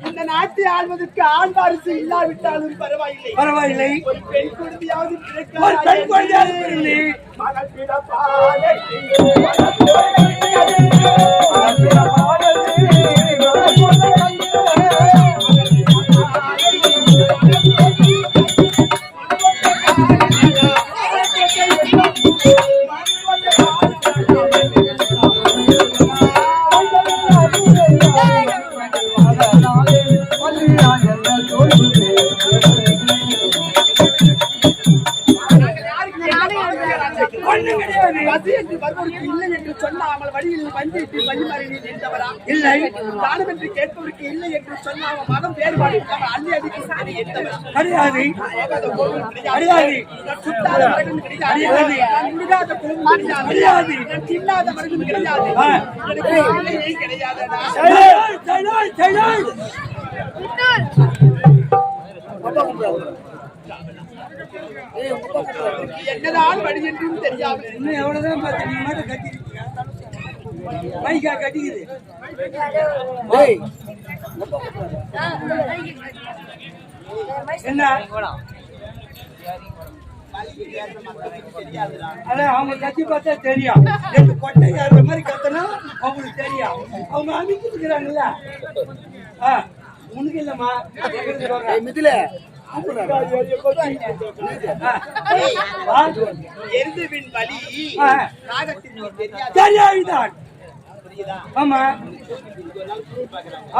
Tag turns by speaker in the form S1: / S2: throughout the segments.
S1: இந்த நாட்டை ஆள்வதற்கு ஆண் வாரிசு இல்லாவிட்டாலும் பரவாயில்லை.
S2: பரவாயில்லை.
S1: ஒரு பெண் குழந்தையாவது
S2: பெண் குழந்தையாவது
S1: வழியில் வஞ்சிட்டு வழிமாறி நின்றவரா
S2: இல்லை
S1: தானம் என்று கேட்பவருக்கு இல்லை என்று சொன்னாமல் மனம் வேறுபாடு இல்லாமல் அள்ளி என்றவர்
S2: கிடையாது
S1: கிடையாது. சுத்தாத மரகம் கிடையாது. முழுகாத குழுவும் கிடையாது.
S2: கிடையாது.
S1: தின்னாத மரகம் கிடையாது. எனக்கு பிள்ளையே கிடையாதுடா. என்னதான் வழி என்றும் தெரியாமல்
S2: இன்னும் எவ்வளவுதான் பார்த்து நீ மட்டும் கட்டிருக்கியா? மைக்கா கட்டிக்குது என்ன அதான் அவங்க கத்தி பார்த்தா தெரியும் ரெண்டு கொட்டை ஏறுற மாதிரி கத்தனா அவங்களுக்கு தெரியும் அவங்க அமைச்சு இருக்கிறாங்கல்ல ஆ உனக்கு இல்லம்மா. ஆ.
S1: எருதுவின் வழி
S2: தெரியாதுதான்? ஆமா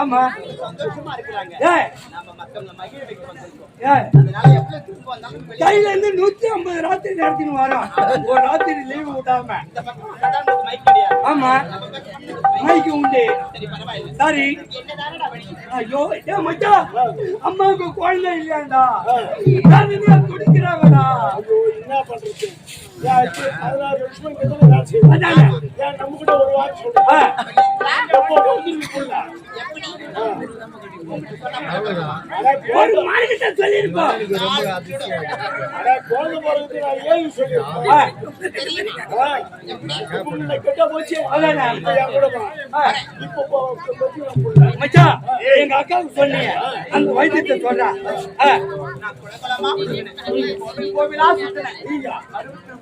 S2: ஆமா.
S1: சந்தோஷமா இருக்கிறாங்க.
S2: ஏய்
S1: நாம மத்தவங்க மகிழ வைக்க வந்திருக்கோம். அதனால எவ்வளவு திருப்பம் வந்தாலும்
S2: கையில இருந்து நூத்தி ஐம்பது ராத்திரி நடத்தின்னு வரோம். ஒரு ராத்திரி லீவு விடாம.
S1: இந்த பக்கம் மைக் கிடையாது
S2: ஆமா.
S1: நம்ம
S2: உண்டு.
S1: சரி
S2: ஐயோ ஏ அம்மாவுக்கு குழந்தை இல்லையாண்டா.
S3: என்ன பண்றது? நம்ம ஒரு வார்த்தை.
S2: ஆ,
S3: எப்போ வந்துருக்கு புள்ள? அட,
S2: ஒரு மார்க்கிட்ட சொல்லியிருப்போம். மச்சான் எங்க அக்காவுக்கு சொன்னீங்க. அந்த வைத்தியத்தை சொல்றா. ஆ,
S1: நான் குளகுளமா கோவில் சுத்தினேன்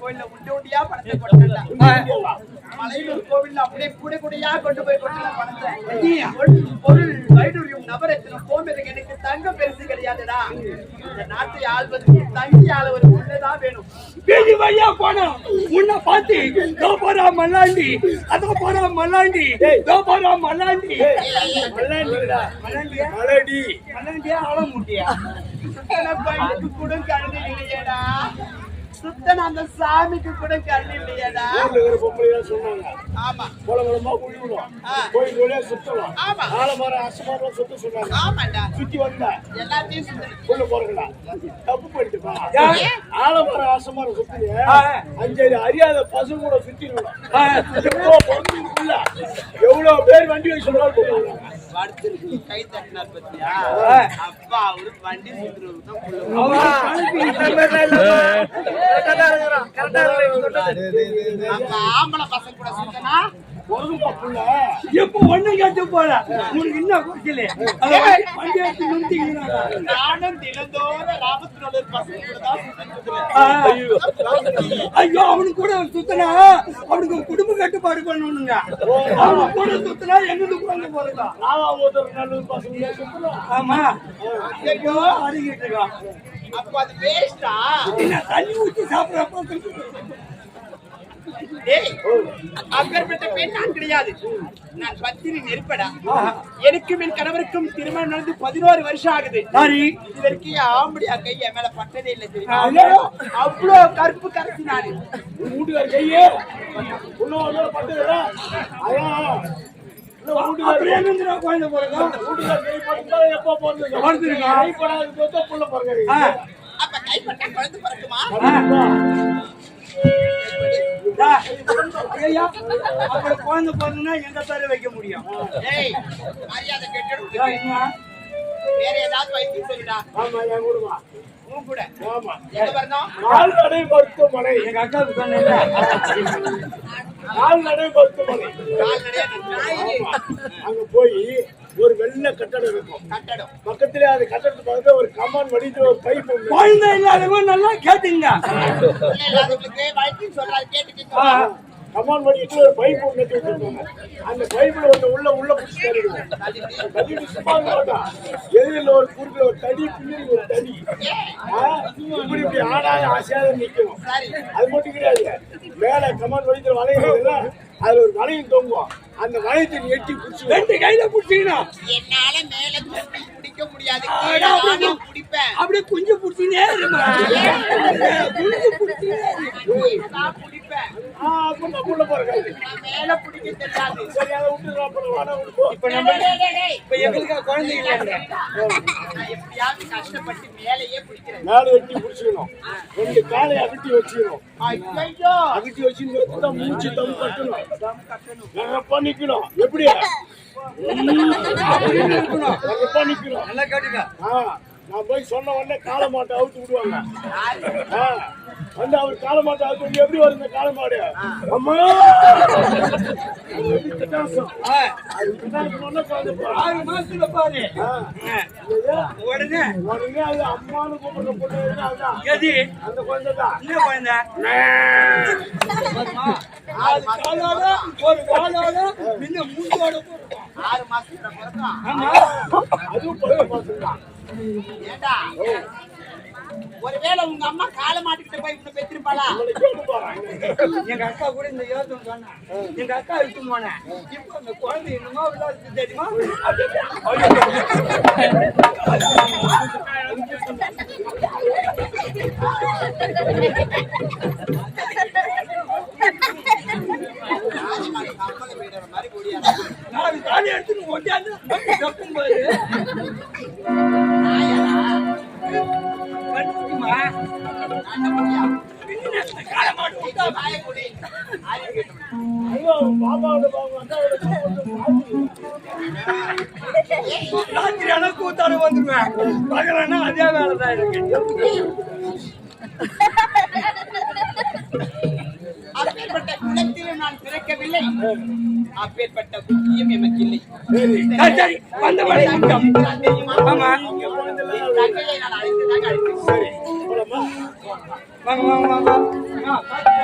S1: கோயில்ல உண்டு உண்டியா பணத்தை கொட்டல
S2: ஆ.
S1: மலையூர் கோவில்ல அப்படியே கூட கூடையா கொண்டு போய் கொட்டல பணத்தை. பொருள், வைடூரியம் நவரத்தினம் போன்றதுக்கு எனக்கு தங்க பெருசு கிடையாதுடா. இந்த நாட்டை ஆள்வதற்கு தங்கி ஆள ஒரு உள்ளதான் வேணும்?
S2: வீதி வழியா போனோம். உன்னை பார்த்து தோ போறா மல்லாண்டி. அதோ போறா மல்லாண்டி. தோ போறா மல்லாண்டி.
S3: மல்லாண்டிடா.
S2: மல்லாண்டியா?
S3: மலடி.
S2: மல்லாண்டியா? ஆள முட்டியா
S1: சுத்தன பையனுக்கு கூட கருணை இல்லையேடா சுத்தன அந்த சாமிக்கு கூட கருணை இல்லையேடா.
S3: பொம்பளையா சொன்னாங்க.
S1: ஆமா.
S3: குளகுளமா உழுவணும்
S1: ஆ.
S3: கோயில் கோயிலா சுத்தணும்.
S1: ஆமா.
S3: ஆலமரம் அசமரம் சுத்த சொன்னாங்க.
S1: ஆமாண்டா.
S3: சுத்தி வந்தா.
S1: எல்லாத்தையும் சுத்தணும்.
S3: உள்ள போறீங்களா தப்பு பண்ணிட்டுப்பா? ஆலமரம் ஆசமரம் சுத்தி. அஞ்சு அறியாத பசங்க கூட சுத்திடணும் எவ்வளவு பேர் வண்டி வச்சு போடுவாங்க
S1: படுத்துருக்கு கை தட்டினார் பத்தியா. அப்பா அவரு வண்டி அப்ப ஆம்பளை பசங்க கூட சுத்தனா?
S2: இப்ப ஒண்ணு கேட்டு போல உனக்கு என்ன வண்டி- எடுத்து நிறுத்திக்கிறாங்க.
S1: நானும் தினந்தோறும் ராமத்தினோட பசங்க கூட தான் சுத்திட்டு
S2: ஆ. ஐயோ அவனுக்கு கூட சுத்தனா அவனுக்கு குடும்ப கட்டுப்பாடு பண்ணணுங்க. அவனுக்கு கூட சுத்தனா எங்களுக்கு குழந்தை போறதா?
S3: ஆமா.
S2: ஐயோ அடிக்கிட்டு இருக்கான்
S1: அப்ப அது வேஸ்டா
S2: தண்ணி ஊத்தி சாப்பிடறப்ப
S1: அப்பேற்பட்ட பெண் நான் கிடையாது. நான் பத்தினி நெருப்படா. எனக்கும் என் கணவருக்கும் திருமணம் நடந்து பதினோரு வருஷம் ஆகுது. இதற்கு ஆம்படியா கை என் மேல பட்டதே இல்லை தெரியுமா! அவ்வளோ கருப்பு கரைச்சி நானு.
S3: வீட்டுக்கார கையே. நாள் பட்டுதா
S2: குழந்தை.
S3: வீட்டுக்கார கை எப்போ? கை படாது புள்ள பிறகு
S1: அப்ப கைப்பட்டா குழந்தை பிறக்குமா?
S2: ஐயா, அப்புறம் குழந்தை பிறந்ததுன்னா எங்க பேரு வைக்க முடியும்?
S1: வேற ஏதாவது வைத்தியம் சொல்லுடா.
S3: ஆமா என் கூடவா
S1: உன் கூட.
S3: ஆமா.
S1: எங்க வரணும்
S3: கால்நடை மருத்துவமனை.
S2: எங்க
S3: கால்நடை மருத்துவமனை.
S1: கால்நடையா நாய்
S3: அங்க போய் ஒரு வெள்ளை கட்டடம் இருக்கும்.
S1: கட்டடம்.
S3: பக்கத்திலே அது கட்டடத்து பக்கத்துல ஒரு கமான் வடித்து ஒரு பைப்
S2: குழந்தை இல்லாதவங்க நல்லா கேட்டுங்க.
S1: சொல்றாரு கேட்டுக்கிட்டு
S3: கமான் வடித்து ஒரு பைப் ஒண்ணு நட்டு வச்சிருக்காங்க. அந்த பைப்ல ஒண்ணு உள்ள உள்ள புடிச்சு தள்ளிடுவோம் தள்ளிட்டு சும்மா எதிரில் ஒரு குறுக்கில் ஒரு தடி பின்னாடி ஒரு தடி. இப்படி இப்படி ஆடாத ஆசையாக நிக்கணும்.
S1: சரி
S3: அது மட்டும் கிடையாது. மேல கமான் வடிக்கிற வளையம் அதுல ஒரு வளையம் தொங்கும். அந்த வளையத்தை எட்டி பிடிச்சி
S2: ரெண்டு கையில புடிச்சீங்கன்னா.
S1: என்னால மேல தூக்கி பிடிக்க முடியாது. பிடிப்பேன்
S2: அப்படியே குஞ்சு புடிச்சினே இருமா குஞ்சு புடிச்சினே.
S1: நான் பிடிப்பேன்
S3: புள்ள
S1: மேல பிடிக்க தெரியாது.
S3: சரி அதை விட்டு அப்புறம் வாடா விட்டு
S2: இப்ப நம்ம. இப்ப எங்களுக்கு குழந்தை இல்லைன்ற
S1: நான் எப்படியாவது கஷ்டப்பட்டு மேலேயே பிடிக்கிறேன்.
S3: மேல எட்டி பிடிச்சிக்கணும். ரெண்டு காலை அகட்டி வச்சுக்கணும்.
S1: ஐயோ
S3: அகட்டி வச்சு தான் மூச்சு தம் கட்டணும். நிரப்பா நிக்கணும். எப்படி?
S2: இருக்கணும்.
S3: நிரப்பா நிக்கணும்.
S2: நல்லா கேட்டுக்க.
S3: ஆ, நான் போய் சொன்ன உடனே காளை மாட்டை அவுத்து விடுவாங்க. ஆ, வந்து அவர் காளை மாட்டை அவுத்து எப்படி வரும் இந்த காளை மாடு? அம்மா.
S2: ஆறு மாசத்துல பாரு. உடனே.
S3: உடனே அது அம்மானு கூப்பிடுற பொண்ணு எதுனா அதுதான்.
S2: எது?
S3: அந்த குழந்தை தான்.
S2: என்ன குழந்தை? காலோட ஒரு வாழோட முன்ன மூஞ்சோட போறோம்
S1: ஆறு மாசத்துல
S2: ஆமா.
S3: அதுவும் பத்து மாசம் தான்
S1: ஒருவேளை உங்க அம்மா காலை மாட்டிக்கிட்டு போய் இப்படி பெற்றிருப்பாளா
S2: எங்க அக்கா கூட இந்த யோசனை சொன்னா. எங்க அக்கா விட்டு போனேன். இப்போ அந்த குழந்தை என்னமோ விளையாடுது தெரியுமா?
S1: மாதிரி ஓடியாரு
S2: நாலு தாலி எடுத்துன்னு ஒட்டியாந்து தப்பும் போது ராத்திரி ஆனா கூத்தாடு வந்துருவேன் பகலன்னா அதே வேலை இருக்கு
S1: அப்பேற்பட்ட குலத்திலும் நான் பிறக்கவில்லை அப்பேற்பட்ட புத்தியும் எமக்கு இல்லை
S2: வந்த வழி கூட்டம்.
S1: தெரியுமா
S2: வாங்க வாங்க வாங்க ஆ, பார்த்து